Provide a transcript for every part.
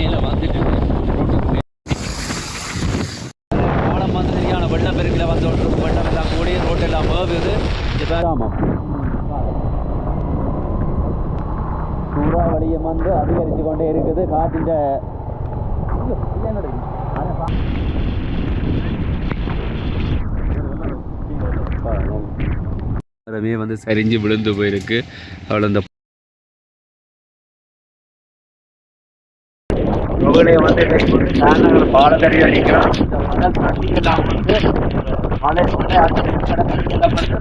மேலே வந்துட்டு ரோட்டுக்கு. பாலம் வந்து சரியான வெள்ளப்பெருக்கில் வந்து வெள்ளம் எல்லாம் கூடி ரோட்டு எல்லாம் போகுது ஆமாம் சூறாவளியம் வந்து அதிகரித்து கொண்டே இருக்குது. காற்றின் மரமே வந்து சரிஞ்சு விழுந்து போயிருக்கு. அவள் அந்த முகலைய வந்து நாங்கள் பாலத்தடி அடிக்கிறோம் எல்லாம் வந்து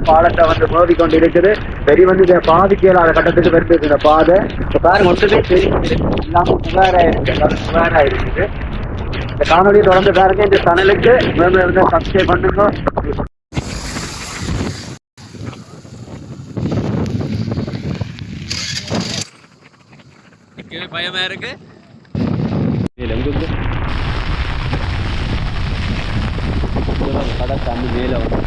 பாலத்தை வந்து மோதி கொண்டு இருக்குது சரி வந்து இதை பாதிக்க இயலாத கட்டத்துக்கு வருது இந்த பாதை. இப்போ பாருங்க ஒன்றுமே தெரியுது இல்லாமல் புகாரா இருக்கு இருக்குது இந்த காணொலியை தொடர்ந்து பாருங்க. இந்த சனலுக்கு சப்ஸ்கிரைப் பண்ணுங்க. பயமா இருக்கு. கடை தண்ணி மேலே வந்து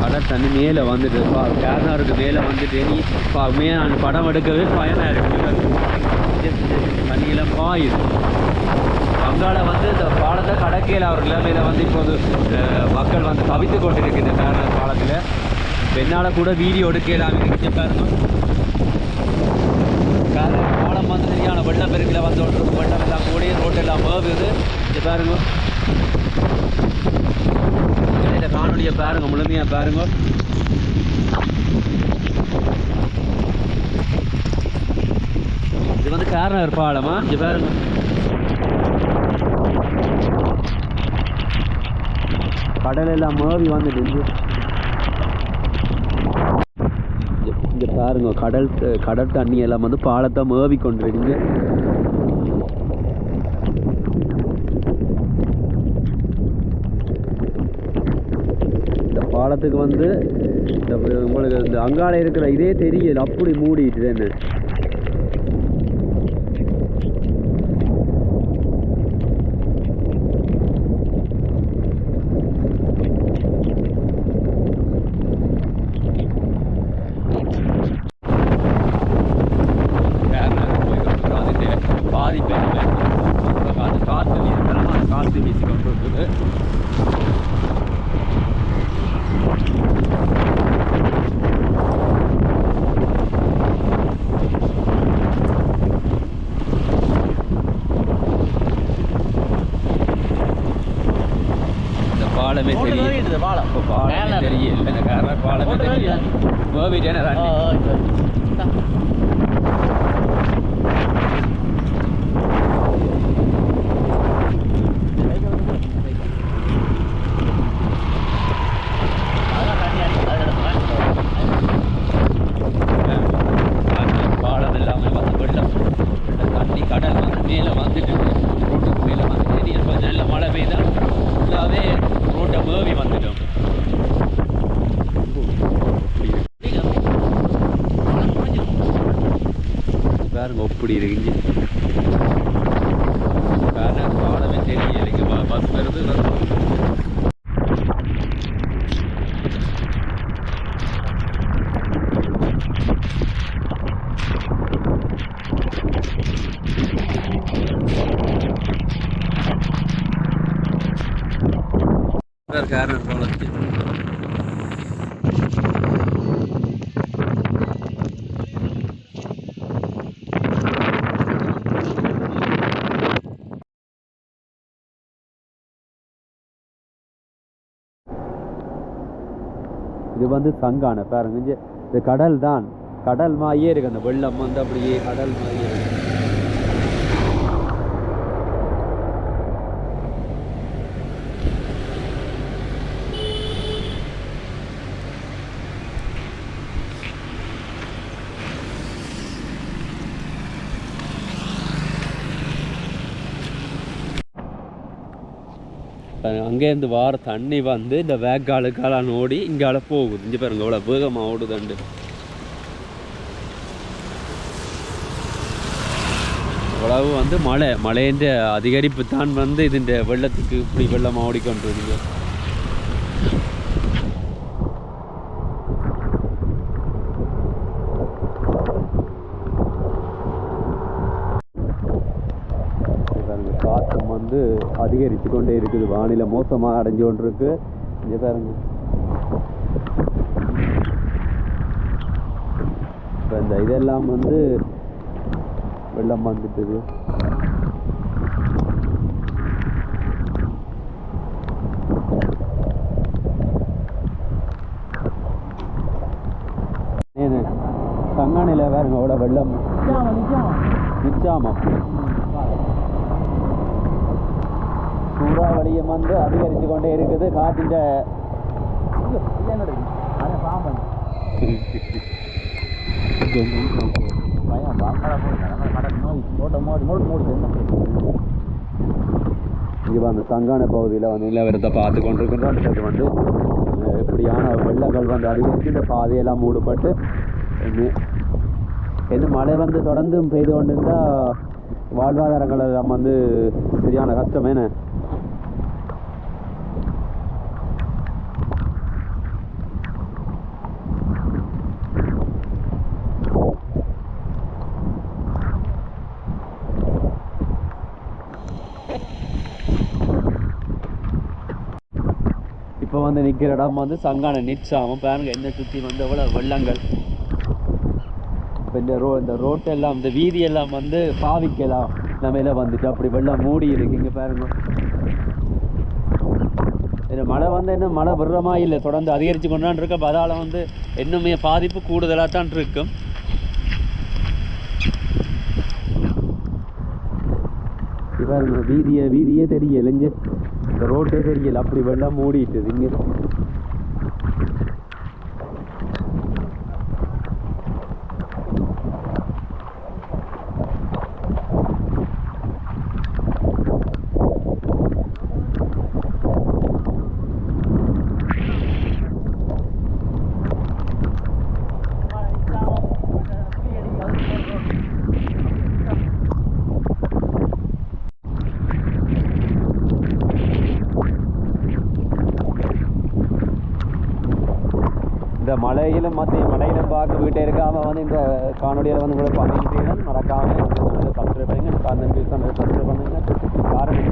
கடை தண்ணி மேலே வந்துட்டு கேரளாருக்கு மேலே வந்துட்டு நீ பா மே நான் படம் எடுக்கவே பயனாக இருக்கு. தண்ணியெல்லாம் பாயுது. அங்கால வந்து இந்த பாலத்தை கடக்கையில் அவர் நிலைமையில வந்து இப்போது மக்கள் வந்து தவித்து கொண்டிருக்கு இந்த கேரளா பாலத்தில் பெண்ணால் கூட வீடியோ எடுக்கலாம் இங்கே பாருங்க சரியான வெள்ளப்பெருக்கில் வந்து கொண்டிருக்கும் வெள்ளம் எல்லாம் கூடி ரோட்டெல்லாம் போகுது இது பாருங்க. இந்த காணொலியை பாருங்க முழுமையாக பாருங்க. இது வந்து காரணம் பாலமா? இது பாருங்க. கடலெல்லாம் மேவி வந்துட்டு இங்க. பாருங்க கடல் கடல் தண்ணி எல்லாம் வந்து பாலத்தை மேவி கொண்டிருக்குங்க இந்த பாலத்துக்கு வந்து இந்த உங்களுக்கு இந்த அங்காள இருக்கிற இதே தெரியல அப்படி மூடிட்டு என்ன வீசுகிறோம் காற்று வீசி கொண்டு இருக்குது இந்த பாலமே தெரியும் பாலம் இப்போ பாலமே தெரியல இந்த காரணம் பாலமே தெரியல கோவிட் பாலம் எல்லாமே வந்து வெள்ளம் வெள்ளம் தண்ணி கடல் வந்து மேலே வந்துட்டு ரோட்டுக்கு மேலே வந்துட்டு சரி ரொம்ப நல்ல மழை பெய்தா ஃபுல்லாகவே ரோட்டை மேவி வந்துட்டோம். பாருங்க ஒப்படி இருக்குங்க பாருங்க பாலமே தெரியல இங்கே பஸ் வருது வருது காரணம் போலச்சு இது வந்து சங்கான பாருங்க இது கடல் தான் கடல் மாதிரியே இருக்கு அந்த வெள்ளம் வந்து அப்படியே கடல் மாதிரியே இருக்கு. அங்கேருந்து வார தண்ணி வந்து இந்த வேக்காலுக்கால ஓடி இங்கால போகுது. இங்கே பாருங்க இவ்வளோ வேகமாக ஓடுதுண்டு. இவ்வளவு வந்து மழை. மழைன்ற அதிகரிப்பு தான் வந்து இதுன்ற வெள்ளத்துக்கு இப்படி வெள்ளமாக ஓடிக்கொண்டிருக்குது வந்து அதிகரித்து கொண்டே இருக்குது. வானிலை மோசமாக அடைஞ்சு கொண்டு இருக்கு இங்கே பாருங்க. இப்போ இந்த இதெல்லாம் வந்து வெள்ளம் வந்துட்டுது. சங்கானில வேறுங்க அவ்வளோ வெள்ளம். நிச்சாமம் சூறாவளியும் வந்து அதிகரித்து கொண்டே இருக்குது. காற்றின் இங்கே அந்த சங்கான பகுதியில் வந்து நிலவரத்தை பார்த்து கொண்டிருக்கின்றோம். இதுக்கு வந்து இப்படியான வெள்ளங்கள் வந்து அதிகரித்து இந்த பாதையெல்லாம் மூடப்பட்டு இன்னும் மழை வந்து தொடர்ந்து பெய்து கொண்டிருந்தால் வாழ்வாதாரங்கள் எல்லாம் வந்து சரியான கஷ்டம். என்ன இப்போ வந்து நிற்கிற இடம் வந்து சங்கான நிச்சாமம் பாருங்க என்ன சுற்றி வந்து எவ்வளோ வெள்ளங்கள். இப்போ இந்த ரோ இந்த ரோட்டெல்லாம் இந்த வீதியெல்லாம் வந்து பாவிக்கலாம். நம்ம வந்துட்டு அப்படி வெள்ளம் மூடி இருக்கு இங்கே பாருங்க. இந்த மழை வந்து இன்னும் மழை விடுறமா? இல்லை தொடர்ந்து அதிகரித்து கொண்டான் இருக்கு. அதால் வந்து இன்னுமே பாதிப்பு கூடுதலாக தான் இருக்கும் இப்ப பாருங்க வீதியை வீதியே தெரியல இங்கே இந்த ரோட்டே தெரியல அப்படி வேண்டாம் மூடிட்டு இங்கே இந்த மலையிலும் மற்ற மலையிலும் பார்த்துக்கிட்டே இருக்காமல் இருக்காம வந்து இந்த காணொலியில் வந்து கூட பார்த்துக்கிட்டீங்கன்னா மறக்காமல் சப்ஸ்கிரைப் பண்ணுங்க. காரணம் சப்ஸ்கிரைப் பண்ணுங்க. காரணம்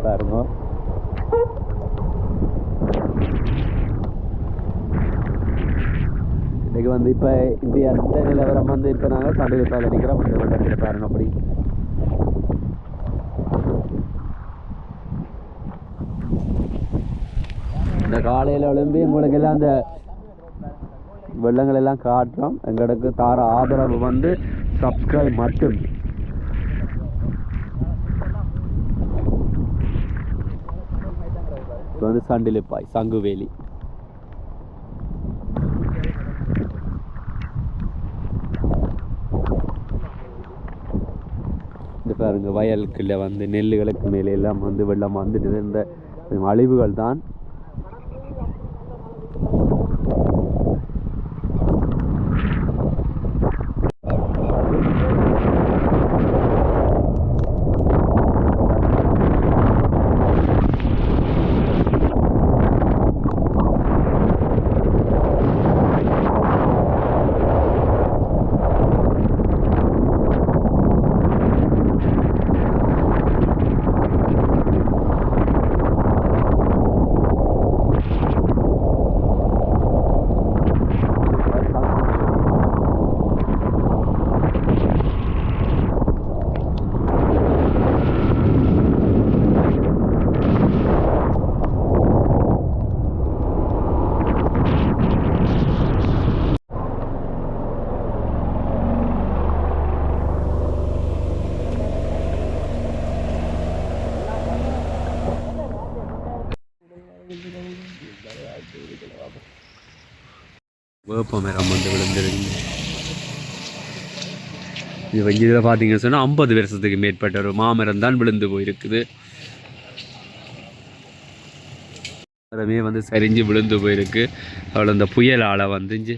பாருங்க வெள்ளத்தை பாருங்க. இன்னைக்கு வந்து இப்போ இந்த அந்த நிலவரம் வந்து இப்போ நாங்கள் சண்டிலிப்பாயில் நிற்கிறோம் இந்த பாருங்க அப்படி. இந்த காலையில் எழும்பி உங்களுக்கு எல்லாம் அந்த வெள்ளங்கள் எல்லாம் காட்டுறோம் எங்களுக்கு தார ஆதரவு வந்து சப்ஸ்கிரைப் மட்டும். இது வந்து சண்டிலிப்பாய் சங்குவேலி. இந்த பாருங்க வயலுக்குள்ளே வந்து நெல்லுகளுக்கு மேலே எல்லாம் வந்து வெள்ளம் வந்துட்டு இந்த அழிவுகள் தான் வேப்ப மரம் வந்து விழுந்துருங்க இது வந்து இதில் பார்த்தீங்கன்னு சொன்னால் ஐம்பது வருஷத்துக்கு மேற்பட்ட ஒரு மாமரம் தான் விழுந்து போயிருக்குது. மரமே வந்து சரிஞ்சு விழுந்து போயிருக்கு. அவ்வளோ இந்த புயலால் வந்துஞ்சு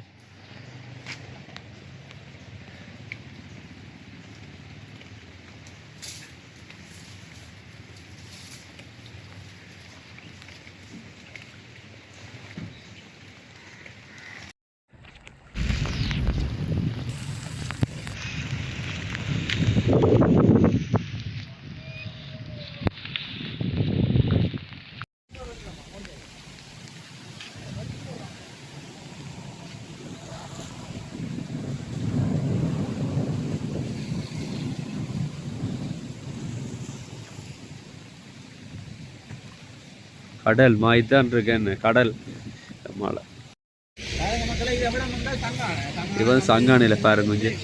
கடல் மாதிரி தான் இருக்கேன்னு கடல். மழை. இது வந்து சங்கானையில் பாருங்க கொஞ்சம்.